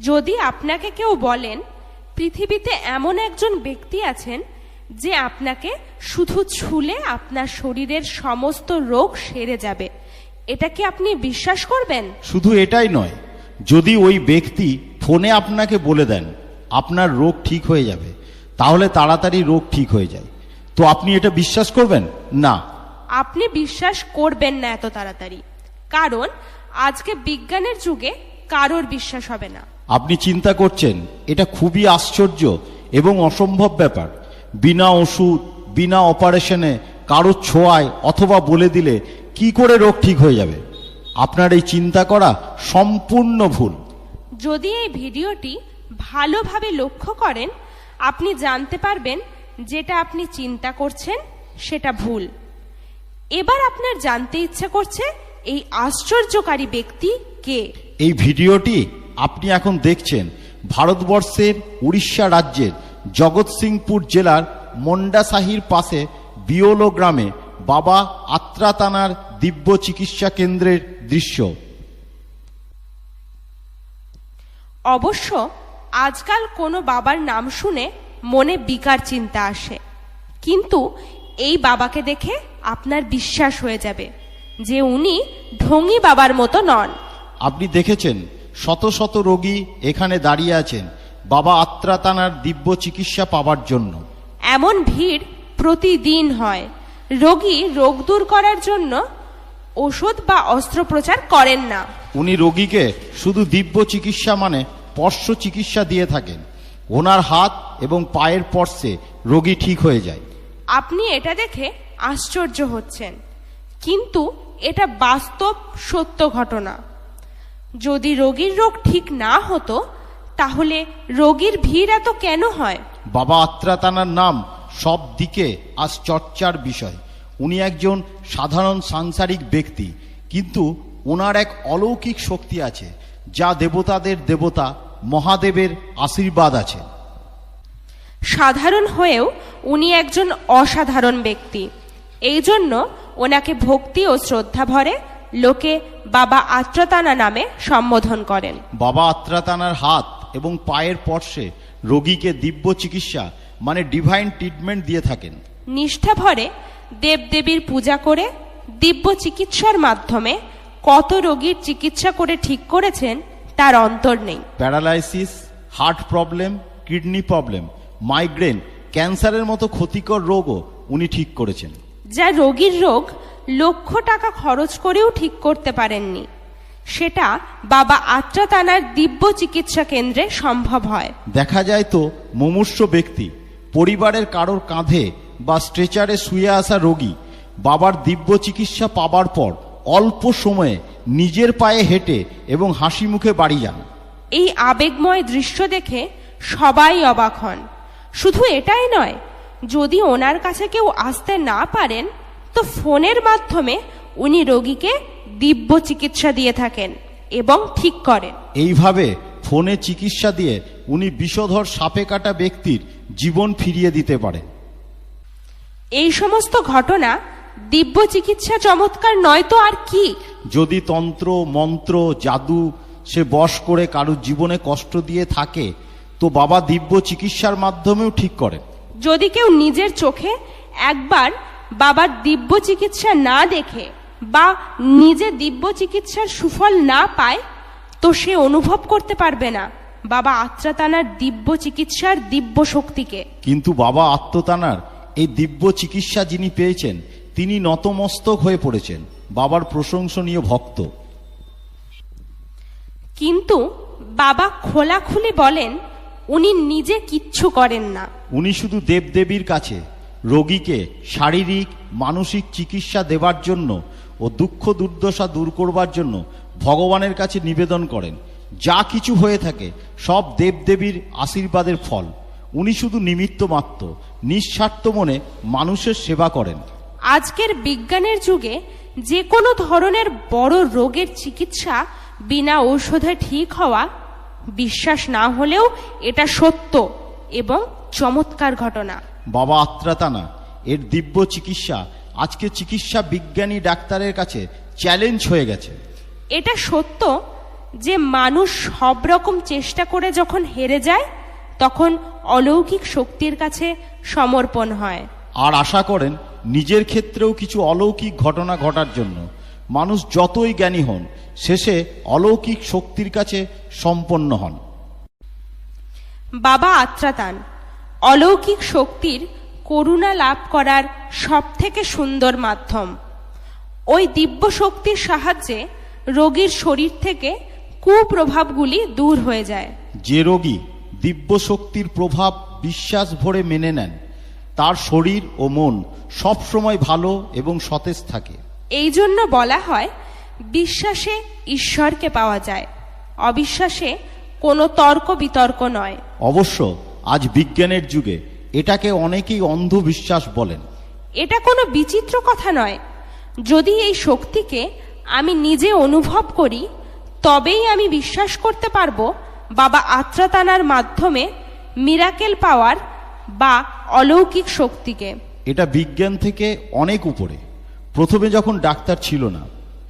যদি আপনাকে কেউ বলেন পৃথিবীতে এমন একজন ব্যক্তি আছেন যে আপনাকে শুধু ছুলে আপনার শরীরের সমস্ত রোগ সেরে যাবে। এটা কি আপনি বিশ্বাস করবেন? শুধু এটাই নয় যদি ওই ব্যক্তি ফোনে আপনাকে বলে দেন আপনার রোগ ঠিক হয়ে যাবে তাহলে তাড়াতাড়ি রোগ ঠিক হয়ে যায়। তো আপনি এটা বিশ্বাস করবেন? না। আপনি বিশ্বাস করবেন না এত তাড়াতাড়ি। কারণ আজকে বিজ্ঞানের যুগে কারোর বিশ্বাস হবে না। আপনি চিন্তা করছেন এটা খুবই আশ্চর্য এবং অসম্ভব ব্যাপার। বিনা ওষুধ বিনা অপারেশনে কারোর ছোঁয়ায় অথবা বলে দিলে কি করে রোগ ঠিক হয়ে যাবে? আপনার এই চিন্তা করা সম্পূর্ণ ভুল। যদি এই ভিডিওটি ভালোভাবে লক্ষ্য করেন আপনি জানতে পারবেন যেটা আপনি চিন্তা করছেন সেটা ভুল। এবার আপনার জানতে ইচ্ছে করছে এই আশ্চর্যকারী ব্যক্তি কে? এই ভিডিওটি আপনি এখন দেখছেন ভারতবর্ষের উড়িষ্যা রাজ্যের জগৎসিংপুর জেলার মন্ডাসাহির পাশে বিওলো গ্রামে বাবা আত্রাতানার দিব্য চিকিৎসা কেন্দ্রের দৃশ্য। অবশ্য আজকাল কোনো বাবার নাম শুনে মনে বিকার চিন্তা আসে। কিন্তু এই বাবাকে দেখে আপনার বিশ্বাস হয়ে যাবে যে উনি ঢঙ্গি বাবার মতো নন। আপনি দেখেছেন শত শত রোগী এখানে দাঁড়িয়ে আছেন। বাবা আত্রাতানার দিব্য চিকিৎসা পাবার জন্য। এমন ভিড় প্রতিদিন হয়। রোগী রোগ দূর করার জন্য ওষুধ বা অস্ত্রোপচার করেন না। উনি রোগীকে শুধু দিব্য চিকিৎসা মানে স্পর্শ চিকিৎসা দিয়ে থাকেন। ওনার হাত এবং পায়ের স্পর্শে রোগী ঠিক হয়ে যায়। আপনি এটা দেখে আশ্চর্য হচ্ছেন। কিন্তু এটা বাস্তব সত্য ঘটনা। যদি রোগীর রোগ ঠিক না হতো তাহলে রোগীর ভিড় এত কেন হয়? বাবা আত্রাতানার নাম সব দিকে আজ চর্চার বিষয়। উনি একজন সাধারণ সাংসারিক ব্যক্তি কিন্তু ওনার এক অলৌকিক শক্তি আছে যা দেবতাদের দেবতা মহাদেবের আশীর্বাদ আছে। সাধারণ হয়েও উনি একজন অসাধারণ ব্যক্তি। এই জন্য ওনাকে ভক্তি ও শ্রদ্ধা ভরে লোকে বাবা আত্রাতানা নামে সম্বোধন করেন। বাবা আত্রাতানার হাত এবং পায়ের পর্শে রোগীকে দিব্য চিকিৎসা মানে ডিভাইন ট্রিটমেন্ট দিয়ে থাকেন। নিষ্ঠা ভরে দেবদেবীর পূজা করে দিব্য চিকিৎসার মাধ্যমে কত রোগীর চিকিৎসা করে ঠিক করেছেন তার অন্তর নেই। Paralysis heart problem kidney problem migraine ক্যান্সারের মতো ক্ষতিকর রোগও উনি ঠিক করেছেন। যা রোগীর রোগ লক্ষ টাকা খরচ করেও ঠিক করতে পারেননি। সেটা বাবা আত্রাতানার দিব্য চিকিৎসা কেন্দ্রে সম্ভব হয়। দেখা যায় তো মুমূর্ষ ব্যক্তি পরিবারের কারোর কাঁধে বা স্ট্রেচারে শুয়ে আসা রোগী বাবার দিব্য চিকিৎসা পাবার পর অল্প সময়ে নিজের পায়ে হেঁটে এবং হাসি মুখে বাড়ি যান। এই আবেগময় দৃশ্য দেখে সবাই অবাক হন। শুধু এটাই নয় যদি ওনার কাছে কেউ আসতে না পারেন তো ফোনের মাধ্যমে উনি রোগীকে দিব্য চিকিৎসা দিয়ে থাকেন এবং ঠিক করেন। এইভাবে ফোনে চিকিৎসা দিয়ে উনি বিষধর সাপে কাটা ব্যক্তির জীবন ফিরিয়ে দিতে পারেন। এই সমস্ত ঘটনা দিব্য চিকিৎসা চমৎকার নয় তো আর কি? যদি তন্ত্র মন্ত্র জাদু সে বশ করে কারুর জীবনে কষ্ট দিয়ে থাকে তো বাবা দিব্য চিকিৎসার মাধ্যমেও ঠিক করেন। যদি কেউ নিজের চোখে একবার বাবার দিব্য চিকিৎসা না দেখে বা নিজে দিব্য চিকিৎসার সুফল না পায় তো সে অনুভব করতে পারবে না বাবা আত্রাতানার দিব্য চিকিৎসার দিব্য শক্তিকে। কিন্তু বাবা আত্মতানার এই দিব্য চিকিৎসা যিনি পেয়েছেন তিনি নতমস্তক হয়ে পড়েছেন বাবার প্রশংসনীয় ভক্ত। কিন্তু বাবা খোলাখুলি বলেন উনি নিজে কিচ্ছু করেন না। উনি শুধু দেবদেবীর কাছে রোগীকে শারীরিক, মানসিক চিকিৎসা দেবার জন্য ও দুঃখ দুর্দশা দূর করবার জন্য ভগবানের কাছে নিবেদন করেন। যা কিছু হয়ে থাকে, সব দেবদেবীর আশীর্বাদের ফল। উনি শুধু নিমিত্ত মাত্র, নিঃস্বার্থ মনে মানুষের সেবা করেন। আজকের বিজ্ঞানের যুগে যে কোনো ধরনের বড় রোগের চিকিৎসা বিনা ঔষধে ঠিক হওয়া, বিশ্বাস না হলেও এটা সত্য। এবং চমৎকার ঘটনা। বাবা আত্রাতানা এর দিব্য চিকিৎসা আজকে চিকিৎসা বিজ্ঞানী ডাক্তারের কাছে চ্যালেঞ্জ হয়ে গেছে। এটা সত্য যে মানুষ সব রকম চেষ্টা করে যখন হেরে যায় তখন অলৌকিক শক্তির কাছে সমর্পণ হয়। আর আশা করেন নিজের ক্ষেত্রেও কিছু অলৌকিক ঘটনা ঘটার জন্য। মানুষ যতই জ্ঞানী হন শেষে অলৌকিক শক্তির কাছে সম্পন্ন হন। বাবা আত্রাতান অলৌকিক শক্তির করুণা লাভ করার সবথেকে সুন্দর মাধ্যম। ওই দিব্য শক্তির সাহায্যে রোগীর শরীর থেকে কুপ্রভাবগুলি দূর হয়ে যায়। যে রোগী দিব্য শক্তির প্রভাব বিশ্বাস ভরে মেনে নেন তার শরীর ও মন সবসময় ভালো এবং সতেজ থাকে। এই জন্য বলা হয় বিশ্বাসে ঈশ্বরকে পাওয়া যায় অবিশ্বাসে কোনো তর্ক বিতর্ক নয়। অবশ্য আজ বিজ্ঞানের যুগে এটাকে অনেকেই অন্ধবিশ্বাস বলেন। এটা কোনো বিচিত্র কথা নয়। যদি এই শক্তিকে আমি নিজে অনুভব করি তবেই আমি বিশ্বাস করতে পারব বাবা আত্রাতানার মাধ্যমে মিরাকেল পাওয়ার বা অলৌকিক শক্তিকে। এটা বিজ্ঞান থেকে অনেক উপরে। প্রথমে যখন ডাক্তার ছিল না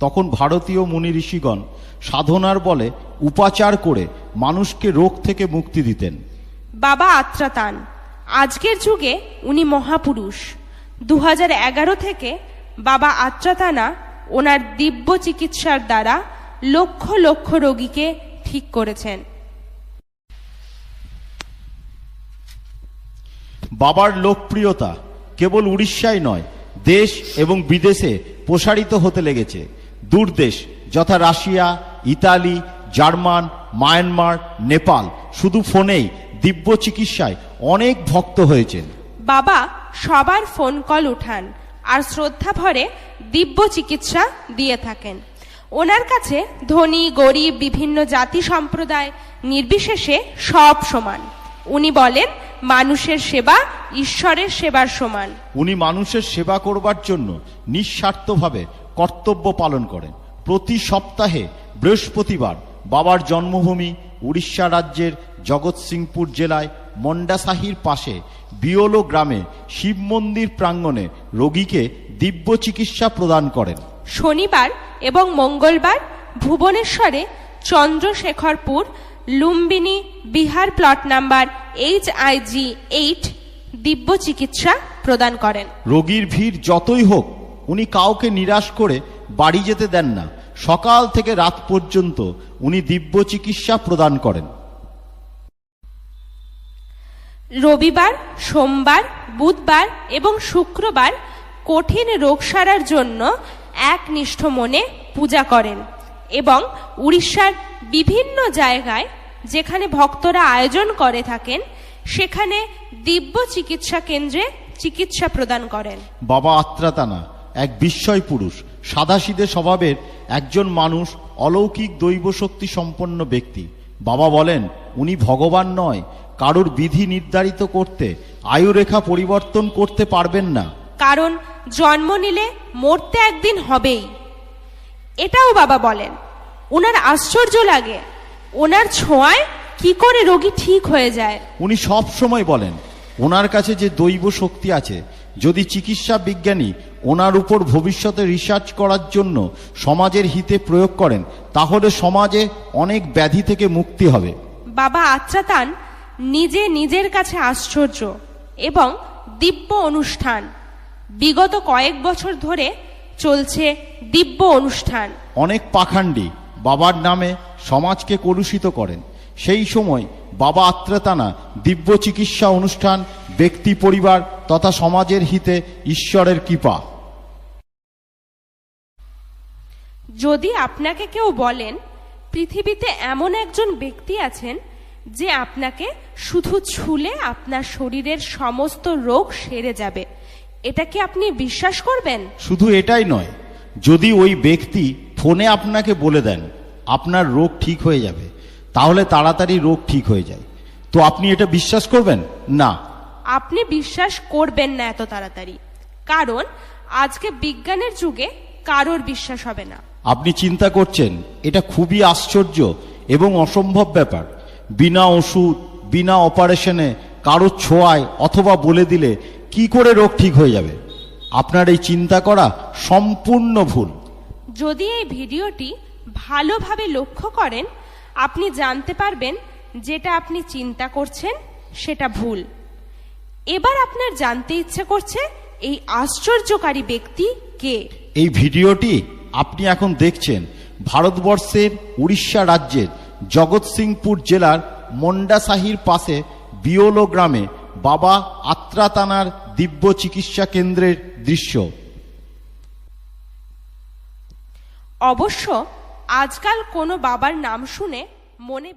তখন ভারতীয় মুনি ঋষিগণ সাধনার বলে উপাচার করে মানুষকে রোগ থেকে মুক্তি দিতেন। বাবা আত্রাতান। আজকের যুগে উনি মহাপুরুষ। দু থেকে বাবা আত্রাতানা ওনার দিব্য চিকিৎসার দ্বারা লক্ষ লক্ষ রোগীকে ঠিক করেছেন। বাবার লোকপ্রিয়তা কেবল উড়িষ্যায় নয় দেশ এবং বিদেশে প্রসারিত হতে লেগেছে। দূর দেশ যথা Russia Italy German Myanmar Nepal শুধু ফোনেই দিব্য চিকিৎসায় অনেক ভক্ত হয়েছেন। বাবা সবার ফোন কল উঠান আর শ্রদ্ধা ভরে দিব্য চিকিৎসা দিয়ে থাকেন। ওনার কাছে ধনী গরিব বিভিন্ন জাতি সম্প্রদায় নির্বিশেষে সব সমান। উনি বলেন মানুষের সেবা ঈশ্বরের সেবার সমান। উনি মানুষের সেবা করবার জন্য নিঃস্বার্থভাবে কর্তব্য পালন করেন। প্রতি সপ্তাহে বৃহস্পতিবার বাবার জন্মভূমি উড়িষ্যা রাজ্যের জগৎসিংপুর জেলায় মন্ডাসাহির পাশে বিওলো গ্রামে শিব মন্দির প্রাঙ্গণে রোগীকে দিব্য চিকিৎসা প্রদান করেন। শনিবার এবং মঙ্গলবার ভুবনেশ্বরে Chandrasekharpur Lumbini Vihar plot number H I G eight চিকিৎসা প্রদান করেন। রোগীর ভিড় যতই হোক উনি কাউকে নিরাশ করে বাড়ি যেতে দেন না। সকাল থেকে রাত পর্যন্ত উনি দিব্য চিকিৎসা প্রদান করেন। রবিবার সোমবার বুধবার এবং শুক্রবার কঠিন রোগ সারার জন্য একনিষ্ঠ মনে পূজা করেন এবং উড়িষ্যার বিভিন্ন জায়গায় যেখানে ভক্তরা আয়োজন করে থাকেন সেখানে দিব্য চিকিৎসা কেন্দ্রে চিকিৎসা প্রদান করেন। বাবা আত্রাতানা এক বিস্ময় পুরুষ সাদাসিদে স্বভাবের একজন মানুষ অলৌকিক দৈব শক্তি সম্পন্ন ব্যক্তি। বাবা বলেন উনি ভগবান নয় কারোর বিধি নির্ধারিত করতে আয়ুরেখা পরিবর্তন করতে পারবেন না। কারণ জন্ম নিলে মরতে একদিন হবেই। এটাও বাবা বলেন ওনার আশ্চর্য লাগে ওনার ছোঁয়ায় কি করে রোগী ঠিক হয়ে যায়? উনি সব সময় বলেন ওনার কাছে যে দৈব শক্তি আছে যদি চিকিৎসা বিজ্ঞানী ওনার উপর ভবিষ্যতে রিসার্চ করার জন্য সমাজের হিতে প্রয়োগ করেন তাহলে সমাজে অনেক ব্যাধি থেকে মুক্তি হবে। বাবা আত্রাতান নিজে নিজের কাছে আশ্চর্য এবং দিব্য অনুষ্ঠান। বিগত কয়েক বছর ধরে চলছে দিব্য অনুষ্ঠান। অনেক পাখান্ডি বাবার নামে সমাজকে কলুষিত করেন। সেই সময় বাবা আত্রেতানা দিব্য চিকিৎসা অনুষ্ঠান ব্যক্তি পরিবার তথা সমাজের হিতে ঈশ্বরের কৃপা। যদি আপনাকে কেউ বলেন পৃথিবীতে এমন একজন ব্যক্তি আছেন যে আপনাকে শুধু ছুলে আপনার শরীরের সমস্ত রোগ সেরে যাবে এটা কি আপনি বিশ্বাস করবেন? শুধু এটাই নয় যদি ওই ব্যক্তি ফোনে আপনাকে বলে দেন আপনার রোগ ঠিক হয়ে যাবে তাহলে তাড়াতাড়ি রোগ ঠিক হয়ে যায়। তো আপনি এটা বিশ্বাস করবেন? না। আপনি বিশ্বাস করবেন না এত তাড়াতাড়ি। কারণ আজকে বিজ্ঞানের যুগে কারোর বিশ্বাস হবে না। আপনি চিন্তা করছেন এটা খুবই আশ্চর্য এবং অসম্ভব ব্যাপার। বিনা ওষুধ বিনা অপারেশনে কারও ছোঁয়ায় অথবা বলে দিলে কি করে রোগ ঠিক হয়ে যাবে? আপনার এই চিন্তা করা সম্পূর্ণ ভুল। যদি এই ভিডিওটি ভালোভাবে লক্ষ্য করেন আপনি জানতে পারবেন যেটা আপনি চিন্তা করছেন সেটা ভুল। এবার আপনার জানতে ইচ্ছে করছে এই আশ্চর্যকারী ব্যক্তি কে? এই ভিডিওটি আপনি এখন দেখছেন ভারতবর্ষের উড়িষ্যা রাজ্যের জগৎসিংপুর জেলার মন্ডাসাহির পাশে বিওলো গ্রামে বাবা আত্রাতানার দিব্য চিকিৎসা কেন্দ্রের দৃশ্য। অবশ্য আজকাল কোনো বাবার নাম শুনে মনে